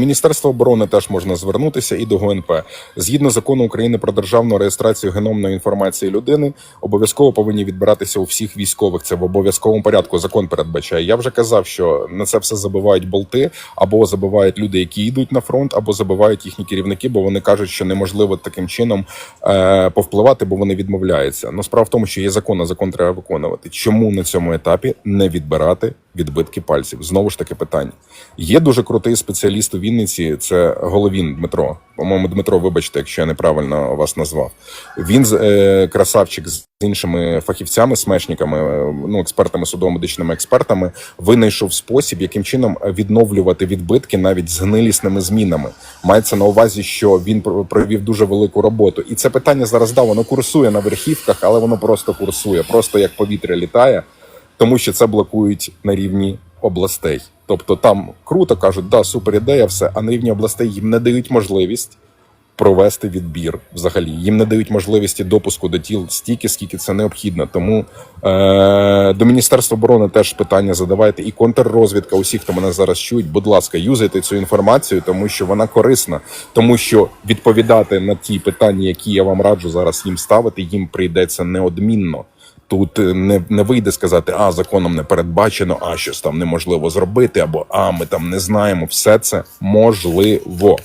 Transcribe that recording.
Міністерство оборони теж можна звернутися і до ГНП. Згідно закону України про державну реєстрацію геномної інформації людини, обов'язково повинні відбиратися у всіх військових. Це в обов'язковому порядку. Закон передбачає. Я вже казав, що на це все забивають болти, або забивають люди, які йдуть на фронт, або забивають їхні керівники, бо вони кажуть, що неможливо таким чином е, повпливати, бо вони відмовляються. Ну справа в тому, що є закон, а закон треба виконувати. Чому на цьому етапі не відбирати відбитки пальців? Знову ж таки питання. Є дуже крутий спеціаліст у Вінниці. Це Головін Дмитро. По-моєму, Дмитро, вибачте, якщо я неправильно вас назвав. Він е, красавчик з іншими фахівцями, смешниками, е, ну експертами, судово-медичними експертами, винайшов спосіб, яким чином відновлювати відбитки навіть з гнилісними змінами. Мається на увазі, що він пр- провів дуже велику роботу. І це питання зараз да, воно курсує на верхівках, але воно просто курсує, просто як повітря літає, тому що це блокують на рівні областей. Тобто там круто кажуть, да, супер ідея, все, а на рівні областей їм не дають можливість провести відбір взагалі. Їм не дають можливості допуску до тіл стільки, скільки це необхідно. Тому е- до Міністерства оборони теж питання задавайте. І контррозвідка, усі, хто мене зараз чують, будь ласка, юзайте цю інформацію, тому що вона корисна, тому що відповідати на ті питання, які я вам раджу зараз їм ставити, їм прийдеться неодмінно. Тут е, не, не вийде сказати, а законом не передбачено, а щось там неможливо зробити, або а ми там не знаємо. Все це можливо.